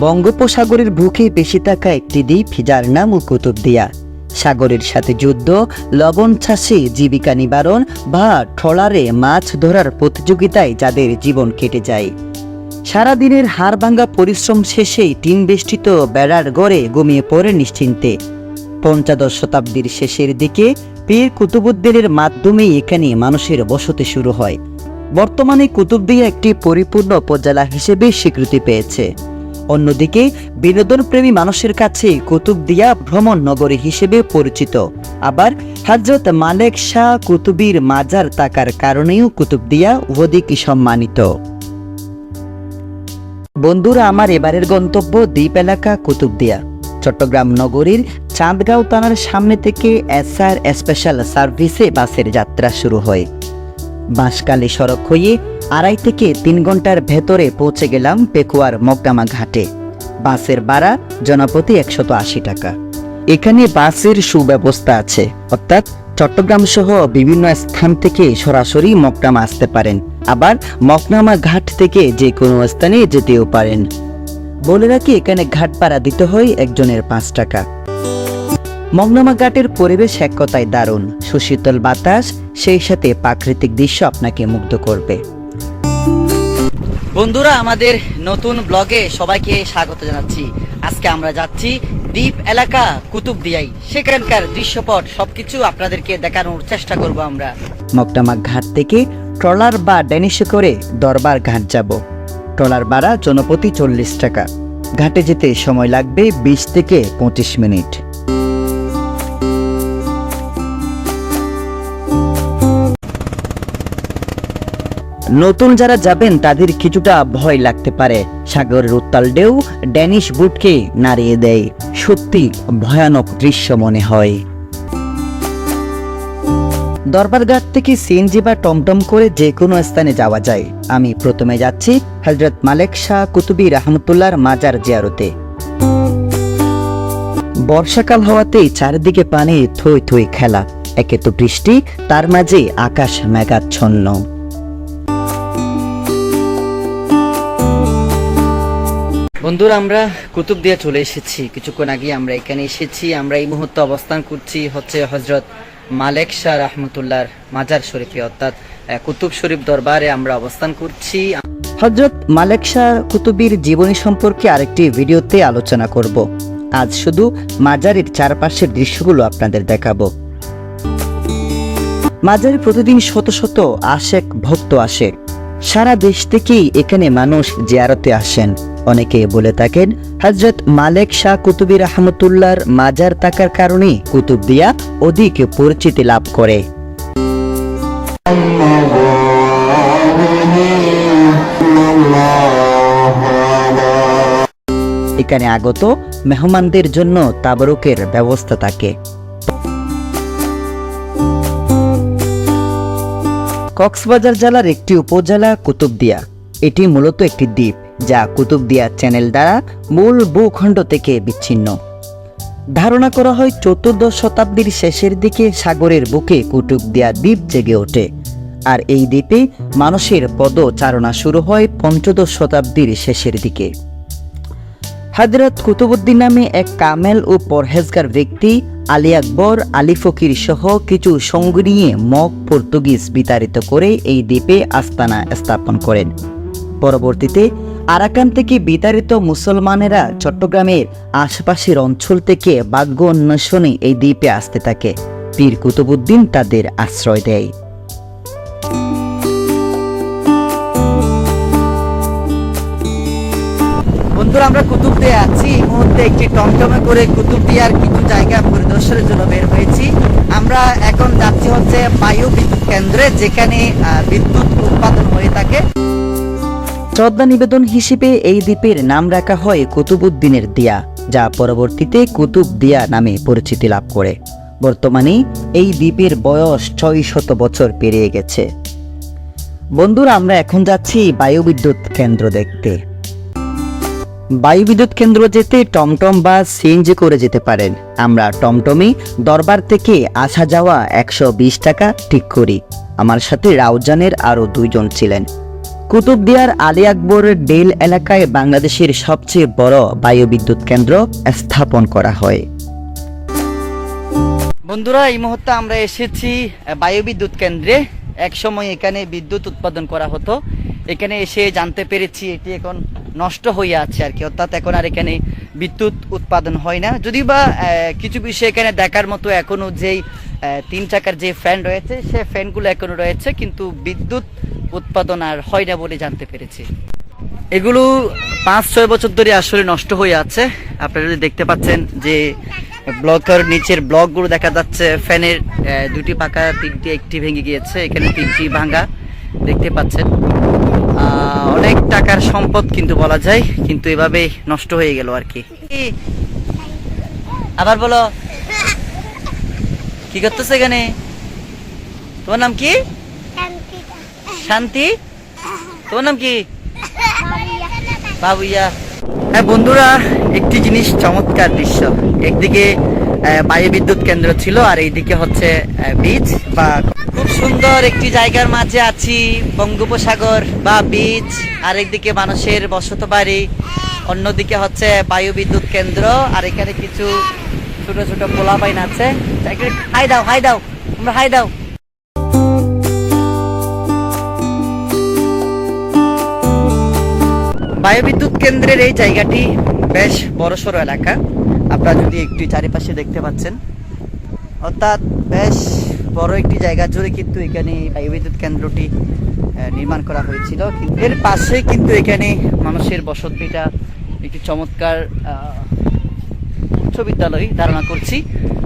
বঙ্গোপসাগরের বুকে বেশি থাকা একটি দ্বীপ, যার নাম কুতুবদিয়া। সাগরের সাথে যুদ্ধ, লবণ চাষে জীবিকা নিবারণ বা ট্রলারে মাছ ধরার প্রতিযোগিতায় যাদের জীবন কেটে যায়। সারাদিনের হাড়ভাঙ্গা পরিশ্রম শেষেই টিন বেষ্টিত বেড়ার গড়ে ঘুমিয়ে পড়ে নিশ্চিন্তে। পঞ্চদশ শতাব্দীর শেষের দিকে পীর কুতুবুদ্দিনের মাধ্যমেই এখানে মানুষের বসতি শুরু হয়। বর্তমানে কুতুবদিয়া একটি পরিপূর্ণ উপজেলা হিসেবে স্বীকৃতি পেয়েছে। অন্যদিকে, বিনোদনপ্রেমী মানুষের কাছে কুতুবদিয়া ভ্রমণ নগরী হিসেবে পরিচিত। আবার হজরত মালেক শাহ কুতুবির মাজার থাকার কারণেও কুতুবদিয়া অধিক সম্মানিত। বন্ধুরা, আমার এবারের গন্তব্য দ্বীপ এলাকা কুতুবদিয়া চট্টগ্রাম নগরীর চাঁদগাঁও থানার সামনে থেকে এসআর স্পেশাল সার্ভিসে বাসের যাত্রা শুরু হয়। বাঁশকালী সড়ক হয়ে আড়াই থেকে তিন ঘণ্টার ভেতরে পৌঁছে গেলাম পেকুয়ার মগডামা ঘাটে। বাসের ভাড়া জনপ্রতি একশত আশি টাকা। এখানে বাসের সুব্যবস্থা আছে। অর্থাৎ চট্টগ্রাম সহ বিভিন্ন স্থান থেকে সরাসরি মকনামা আসতে পারেন। আবার মকনামা ঘাট থেকে যে কোনো স্থানে যেতেও পারেন। বলে রাখি, এখানে ঘাট ভাড়া দিতে হয় একজনের পাঁচ টাকা। মগনামা ঘাটের পরিবেশ এক কথায় দারুণ। সুশীতল বাতাস, সেই সাথে প্রাকৃতিক দৃশ্য আপনাকে মুগ্ধ করবে। বন্ধুরা, আমাদের নতুন ব্লগে সবাইকে স্বাগত জানাচ্ছি। আজকে আমরা যাচ্ছি দ্বীপ এলাকা কুতুবদিয়াই সেখানকার দৃশ্যপট সবকিছু আপনাদেরকে দেখানোর চেষ্টা করব আমরা। মকটামা ঘাট থেকে ট্রলার বা ড্যানিশে করে দরবার ঘাট যাব। ট্রলার ভাড়া জনপ্রতি চল্লিশ টাকা। ঘাটে যেতে সময় লাগবে বিশ থেকে পঁচিশ মিনিট। নতুন যারা যাবেন, তাদের কিছুটা ভয় লাগতে পারে। সাগরের উত্তাল ঢেউ ড্যানিশ বুটকে নাড়িয়ে দেয়। সত্যি ভয়ানক দৃশ্য মনে হয়। দরবারঘাট থেকে সিএনজি বা টমটম করে যে কোনো স্থানে যাওয়া যায়। আমি প্রথমে যাচ্ছি হজরত মালেক শাহ কুতুবি রহমতুল্লাহর মাজার জিয়ারতে। বর্ষাকাল হওয়াতেই চারিদিকে পানি থই থই খেলা। একে তো বৃষ্টি, তার মাঝে আকাশ মেঘাচ্ছন্ন। বন্ধুরা, আমরা কুতুব দিয়ে চলে এসেছি। কিছুক্ষণ আগে আমরা এখানে এসেছি। আমরা এই মুহূর্তে অবস্থান করছি হচ্ছে হজরত মালেক শাহ রহমতুল্লাহর মাজার শরীফে, অর্থাৎ কুতুব শরীফ দরবারে আমরা অবস্থান করছি। হজরত মালেক শাহ কুতুবির জীবনী সম্পর্কে আরেকটি ভিডিওতে আলোচনা করব। আজ শুধু মাজারের চারপাশের দৃশ্যগুলো আপনাদের দেখাবো। মাজারে প্রতিদিন শত শত আশেক ভক্ত আসে। সারা দেশ থেকেই এখানে মানুষ জিয়ারতে আসেন। অনেকে বলে থাকেন হজরত মালেক শাহ কুতুবি রহমতুল্লাহর মাজার থাকার কারণে কুতুবদিয়া অধিক পরিচিতি লাভ করে। এখানে আগত মেহমানদের জন্য তাবরুকের ব্যবস্থা থাকে। কক্সবাজার জেলার একটি উপজেলা কুতুবদিয়া। এটি মূলত একটি দ্বীপ। যা কুতুবদিয়া চ্যানেল দ্বারা মূল ভূখণ্ড থেকে বিচ্ছিন্ন। ধারণা করা হয় চতুর্দশ শতাব্দীর শেষের দিকে সাগরের বুকে কুতুবদিয়া দ্বীপ জেগে ওঠে, আর এই দ্বীপে মানুষের পদচারণা শুরু হয় পঞ্চদশ শতাব্দীর শেষের দিকে। হাজরত কুতুবুদ্দিন নামে এক কামেল ও পরহেজগার ব্যক্তি আলী আকবর, আলী ফকির সহ কিছু সঙ্গ নিয়ে মগ পর্তুগিজ বিতাড়িত করে এই দ্বীপে আস্তানা স্থাপন করেন। পরবর্তীতে আরাকান থেকে বিতাড়িত মুসলমানেরা চট্টগ্রামের আশপাশের অঞ্চল থেকে ভাগ্য অন্বেষণে এই দ্বীপে আসতে থাকে। পীর কুতুবুদ্দিন তাদের আশ্রয় দেয়। বন্ধুরা, আমরা কুতুবদিয়া আছি। এই মুহূর্তে একটি টমটমে করে কুতুবদিয়ার কিছু জায়গা পরিদর্শনের জন্য বের হয়েছি। আমরা এখন যাচ্ছি হচ্ছে বায়ু বিদ্যুৎ কেন্দ্রে, যেখানে বিদ্যুৎ উৎপাদন হয়ে থাকে। শ্রদ্ধা নিবেদন হিসেবে এই দ্বীপের নাম রাখা হয় কুতুবুদ্দিনের দিয়া, যা পরবর্তীতে কুতুব দিয়া নামে পরিচিতি লাভ করে। বর্তমানে এই দ্বীপের বয়স ছয় শত বছর পেরিয়ে গেছে। বন্ধুরা, আমরা এখন যাচ্ছি বায়ু বিদ্যুৎ কেন্দ্র দেখতে। বায়ু বিদ্যুৎ কেন্দ্র যেতে টমটম বা সিএনজি করে যেতে পারেন। আমরা টমটমে দরবার থেকে আসা যাওয়া একশো বিশ টাকা ঠিক করি। আমার সাথে রাউজানের আরও দুইজন ছিলেন। কুতুবদিয়ার আলী আকবর ডেল এলাকায় বাংলাদেশের সবচেয়ে বড় বায়ুবিদ্যুৎ কেন্দ্র স্থাপন করা হয়। বন্ধুরা, এই মুহূর্তে আমরা এসেছি বায়ুবিদ্যুৎ কেন্দ্রে। এক সময় এখানে বিদ্যুৎ উৎপাদন করা হতো। এখানে এসে জানতে পেরেছি এটি এখন নষ্ট হয়ে আছে আর কি, অর্থাৎ এখন আর এখানে বিদ্যুৎ উৎপাদন হয় না। যদি বা কিছু বিষয় এখানে দেখার মতো এখনও যেই তিন চাকার যে ফ্যান রয়েছে, সে ফ্যানগুলো এখনও রয়েছে, কিন্তু বিদ্যুৎ উৎপাদন আর হয় না বলে জানতে পেরেছি। এগুলো পাঁচ, ছয় বছর ধরে আসলে নষ্ট হয়ে আছে। আপনারা যদি দেখতে পাচ্ছেন যে ব্লকের নিচের ব্লকগুলো দেখা যাচ্ছে ফ্যানের দুটি পাকা তিনটি একটি ভেঙে গিয়েছে, এখানে তিনটি ভাঙা দেখতে পাচ্ছেন। অনেক টাকার সম্পদ কিন্তু বলা যায়, কিন্তু এভাবে নষ্ট হয়ে গেল আর কি? আবার বলো। কি করতেছে এখানে? তোমার নাম কি? শান্তি? তোমার নাম কি? বাবুইয়া। হ্যাঁ বন্ধুরা, একটি জিনিস চমৎকার দৃশ্য। একদিকে বায়ু বিদ্যুৎ কেন্দ্র ছিল আর এইদিকে হচ্ছে বীজ বা খুব সুন্দর একটি জায়গার মাঝে আছি, বঙ্গোপসাগর বা বীজ আর একদিকে মানুষের বসত বাড়ি, অন্যদিকে হচ্ছে বায়ু বিদ্যুৎ কেন্দ্র, আর এখানে কিছু ছোট ছোট পোলাপাইন আছে একটু হাই দাও হাই দাও, তোমরা হাই দাও। বায়ুবিদ্যুৎ কেন্দ্রের এই জায়গাটি বেশ বড়সড় এলাকা। আপনারা যদি একটু চারিপাশে দেখতে পাচ্ছেন, অর্থাৎ বেশ বড় একটি জায়গা জুড়ে কিন্তু এখানে বায়ুবিদ্যুৎ কেন্দ্রটি নির্মাণ করা হয়েছিল। এর পাশে কিন্তু এখানে মানুষের বসতিটা একটি চমৎকার উচ্চ বিদ্যালয় ধারণা করছি,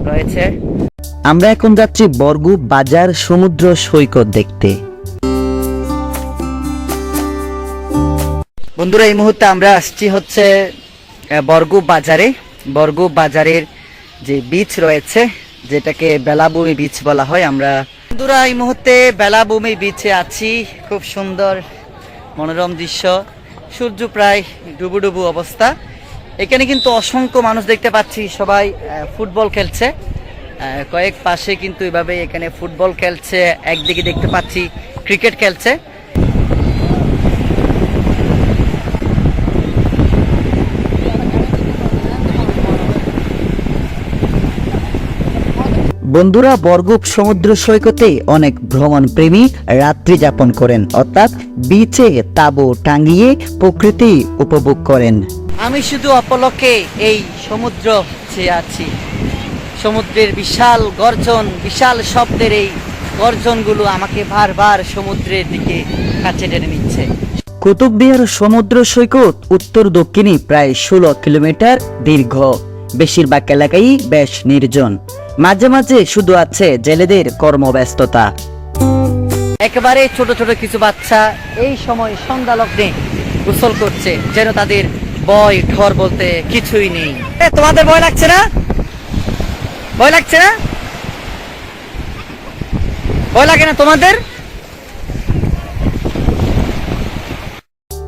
রয়েছে। আমরা এখন যাচ্ছি বরগু বাজার সমুদ্র সৈকত দেখতে। বন্ধুরা, এই মুহূর্তে আমরা আসছি হচ্ছে বরগু বাজারে। বরগু বাজারের যে বিচ রয়েছে, যেটাকে বেলাভূমি বিচ বলা হয়, আমরা বন্ধুরা, এই মুহূর্তে বেলাভূমি বিচে আছি। খুব সুন্দর, মনোরম দৃশ্য। সূর্য প্রায় ডুবু ডুবু অবস্থা। এখানে কিন্তু অসংখ্য মানুষ দেখতে পাচ্ছি, সবাই ফুটবল খেলছে। কয়েক পাশে কিন্তু এভাবে এখানে ফুটবল খেলছে, একদিকে দেখতে পাচ্ছি ক্রিকেট খেলছে। বন্ধুরা, বরগুপ সমুদ্র সৈকতে অনেক ভ্রমণ প্রেমী রাত্রি যাপন করেন, অর্থাৎ বিচে তাবু টাঙ্গিয়ে প্রকৃতি উপভোগ করেন। আমি শুধু অপলকে এই সমুদ্র চেয়ে আছি। সমুদ্রের বিশাল গর্জন বিশাল শব্দের এই গর্জনগুলো আমাকে বারবার সমুদ্রের দিকে কাছে টেনে নিচ্ছে। কুতুববিহার সমুদ্র সৈকত উত্তর দক্ষিণে প্রায় ষোলো কিলোমিটার দীর্ঘ। বেশিরভাগ এলাকাই বেশ নির্জন। মাঝে মাঝে শুধু আছে জেলেদের কর্মব্যস্ততা। একেবারে ছোট ছোট কিছু বাচ্চা এই সময় সন্ধ্যা লগ্নে গোসল করছে যেন তাদের বয় ঠর বলতে কিছুই নেই। এ, তোমাদের ভয় লাগছে না? ভয় লাগছে না? ভয় লাগে না তোমাদের?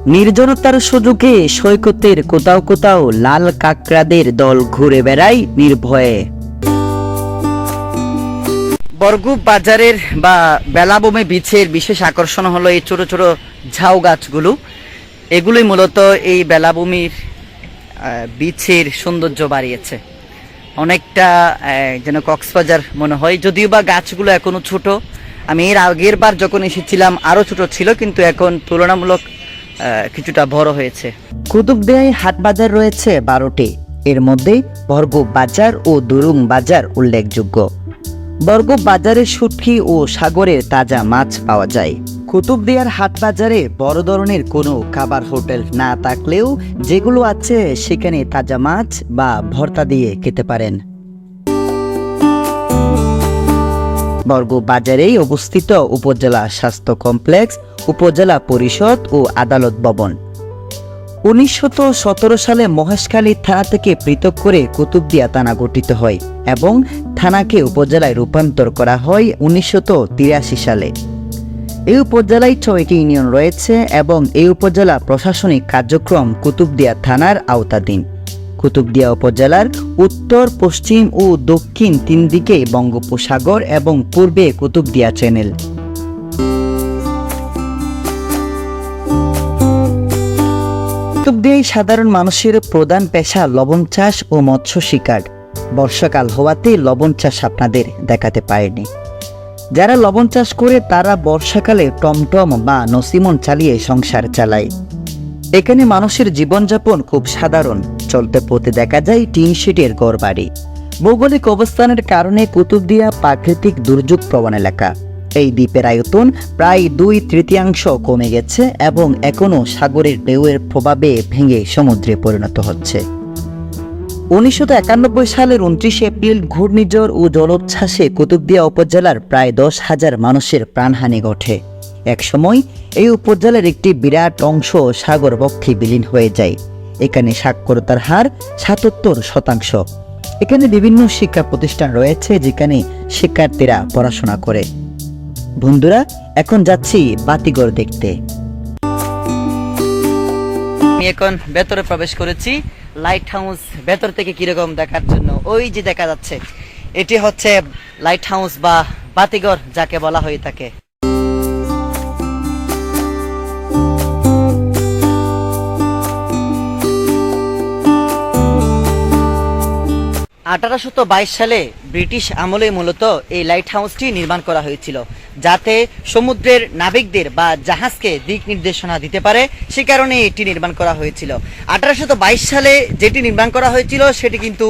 নির্জনতার সুযোগে সৈকতের কোথাও কোথাও লাল কাকড়াদের দল ঘুরে বেড়ায় নির্ভয়ে। বরগুপ বাজারের বা বেলাবমে বিচের বিশেষ আকর্ষণ হলো এই ছোট ছোট ঝাউ গাছগুলো এগুলোই মূলত এই বেলাভূমির বিচের সৌন্দর্য বাড়িয়েছে। অনেকটা যেন কক্সবাজার মনে হয়, যদিও বা গাছগুলো এখনও ছোট। আমি এর আগের বার যখন এসেছিলাম, আরও ছোট ছিল, কিন্তু এখন তুলনামূলক কিছুটা বড় হাট বাজার রয়েছে বারোটি। এর মধ্যে বর্গ বাজার ও দুরুং বাজার উল্লেখযোগ্য। বর্গ বাজারে শুটকি ও সাগরের তাজা মাছ পাওয়া যায়। কুতুবদিয়ার হাট বাজারে বড় ধরনের কোনো খাবার হোটেল না থাকলেও যেগুলো আছে সেখানে তাজা মাছ বা ভর্তা দিয়ে খেতে পারেন। বর্গ বাজারেই অবস্থিত উপজেলা স্বাস্থ্য কমপ্লেক্স, উপজেলা পরিষদ ও আদালত ভবন। উনিশশো সতেরো সালে মহেশখালী থানা থেকে পৃথক করে কুতুবদিয়া থানা গঠিত হয় এবং থানাকে উপজেলায় রূপান্তর করা হয় উনিশশো তিরাশি সালে। এই উপজেলায় ছয়টি ইউনিয়ন রয়েছে এবং এই উপজেলা প্রশাসনিক কার্যক্রম কুতুবদিয়া থানার আওতাধীন। কুতুবদিয়া উপজেলার উত্তর, পশ্চিম ও দক্ষিণ তিন দিকে বঙ্গোপসাগর এবং পূর্বে কুতুবদিয়া চ্যানেল। কুতুবদিয়ায় সাধারণ মানুষের প্রধান পেশা লবণ চাষ ও মৎস্য শিকার। বর্ষাকাল হওয়াতে লবণ চাষ আপনাদের দেখাতে পারেনি। যারা লবণ চাষ করে তারা বর্ষাকালে টমটম বা নসিমন চালিয়ে সংসার চালায়। এখানে মানুষের জীবনযাপন খুব সাধারণ। চলতে পথে দেখা যায় টিন শিটের ঘর বাড়ি ভৌগোলিক অবস্থানের কারণে কুতুবদিয়া প্রাকৃতিক দুর্যোগ প্রবণ এলাকা। এই দ্বীপের আয়তন প্রায় দুই তৃতীয়াংশ কমে গেছে এবং এখনও সাগরের ঢেউয়ের প্রভাবে ভেঙে সমুদ্রে পরিণত হচ্ছে। উনিশশো একানব্বই সালের উনত্রিশে এপ্রিল ঘূর্ণিঝড় ও জলোচ্ছ্বাসে কুতুবদিয়া উপজেলার প্রায় দশ হাজার মানুষের প্রাণহানি ঘটে। একসময় এই উপজেলার একটি বিরাট অংশ সাগর বক্ষে বিলীন হয়ে যায়। এখানে সাক্ষরতার হার সাতাত্তর শতাংশ। এখানে বিভিন্ন শিক্ষা প্রতিষ্ঠান রয়েছে যেখানে শিক্ষার্থীরা পড়াশোনা করে। বন্ধুরা, এখন যাচ্ছি বাতিঘর দেখতে। আমি এখন ভেতরে প্রবেশ করেছি। লাইট হাউস ভেতর থেকে কীরকম দেখার জন্য? ওই যে দেখা যাচ্ছে, এটি হচ্ছে লাইট হাউস বা বাতিঘর, যাকে বলা হয়ে থাকে। আঠারোশত সালে ব্রিটিশ আমলে মূলত এই লাইট হাউসটি নির্মাণ করা হয়েছিল। যাতে সমুদ্রের নাবিকদের বা জাহাজকে দিক নির্দেশনা দিতে পারে, সে কারণে এটি নির্মাণ করা হয়েছিল। আঠারোশত বাইশ সালে যেটি নির্মাণ করা হয়েছিল, সেটি কিন্তু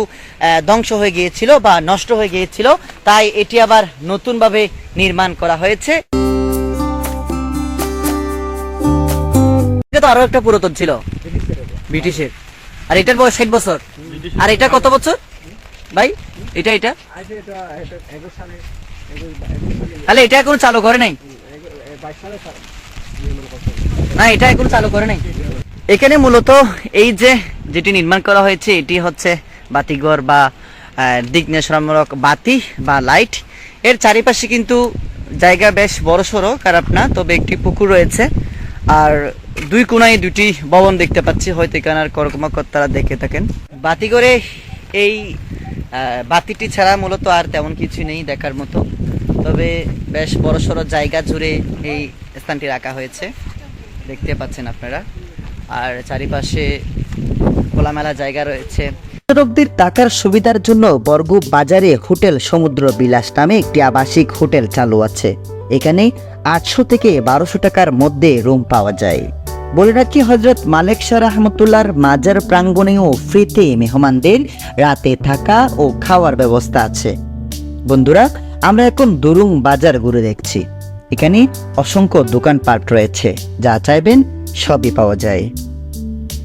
ধ্বংস হয়ে গিয়েছিল বা নষ্ট হয়ে গিয়েছিল। তাই এটি আবার নতুনভাবে নির্মাণ করা হয়েছে। তো আরও একটা পুরাতন ছিল। ব্রিটিশের। আর এটার বয়স ষাট বছর। আর এটা কত বছর? ভাই, এটা এটা? তাহলে এটা এখন চালু করে নাই? না, এটা এখন চালু করে নাই। এখানে মূলত এই যে যেটি নির্মাণ করা হয়েছে, এটি হচ্ছে বাতিঘর বা দিক বাতি বা লাইট। এর চারিপাশে কিন্তু জায়গা বেশ বড় সড়ো খারাপ না, তবে একটি পুকুর রয়েছে। আর দুই কোনায় দুটি ভবন দেখতে পাচ্ছি, হয়তো এখানে আর কর্মকর্তারা দেখে থাকেন। বাতিঘরে এই বাতিটি ছাড়া মূলত আর তেমন কিছু নেই দেখার মতো। তবে বেশ বড় সড়ো জায়গা জুড়ে এই স্থানটি রাখা হয়েছে। দেখতে পাচ্ছেন আপনারা। আর চারিপাশে খোলামেলা জায়গা রয়েছে। পর্যটকদের টাকার সুবিধার জন্য বরগু বাজারে হোটেল সমুদ্র বিলাস নামে একটি আবাসিক হোটেল চালু আছে। এখানে আটশো থেকে বারোশো টাকার মধ্যে রুম পাওয়া যায়। বলে রাখি, হজরত মালেক শাহ রহমতুল্লাহর মাজার প্রাঙ্গণেও ফ্রিতে মেহমানদের রাতে থাকা ও খাওয়ার ব্যবস্থা আছে। বন্ধুরা আমরা এখন দুরুং বাজার ঘুরে দেখছি। এখানে অসংখ্য দোকানপাট রয়েছে, যা চাইবেন সবই পাওয়া যায়।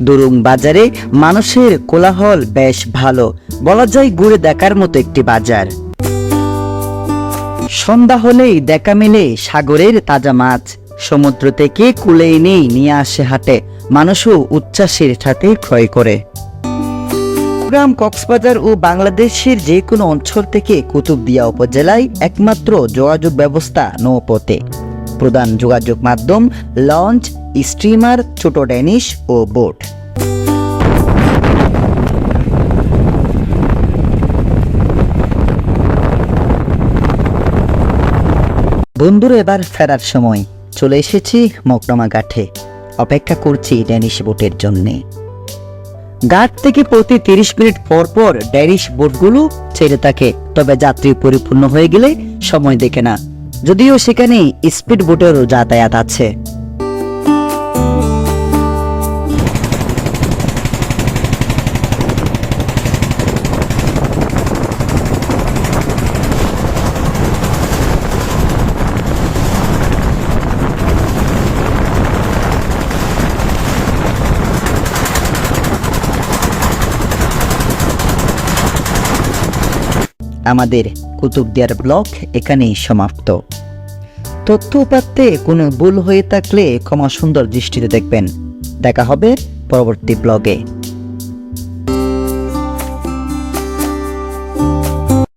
দুরুং বাজারে মানুষের কোলাহল বেশ ভালো, বলা যায় ঘুরে দেখার মতো একটি বাজার। সন্ধ্যা হলেই দেখা মেলে সাগরের তাজা মাছ। সমুদ্র থেকে কুলে এনেই নিয়ে আসে হাটে, মানুষও উচ্ছ্বাসের সাথে ক্রয় করে। গ্রাম কক্সবাজার ও বাংলাদেশের যে কোনো অঞ্চল থেকে কুতুবদিয়া উপজেলায় একমাত্র যোগাযোগ ব্যবস্থা নৌপথে। প্রধান যোগাযোগ মাধ্যম লঞ্চ স্টিমার ছোট ড্যানিশ ও বোট। বন্ধুর, এবার ফেরার সময়। চলে এসেছি মকরমা ঘাটে। অপেক্ষা করছি ড্যানিশ বোটের জন্যে। ঘাট থেকে প্রতি তিরিশ মিনিট পর পর ড্যারিশ বোটগুলো ছেড়ে থাকে। তবে যাত্রী পরিপূর্ণ হয়ে গেলে সময় দেখে না। যদিও সেখানে স্পিড বোটেরও যাতায়াত আছে। আমাদের কুতুবদিয়ার ব্লক এখানেই সমাপ্ত। তথ্য উপাত্তে কোনো ভুল হয়ে থাকলে ক্ষমা সুন্দর দৃষ্টিতে দেখবেন। দেখা হবে পরবর্তী ব্লগে।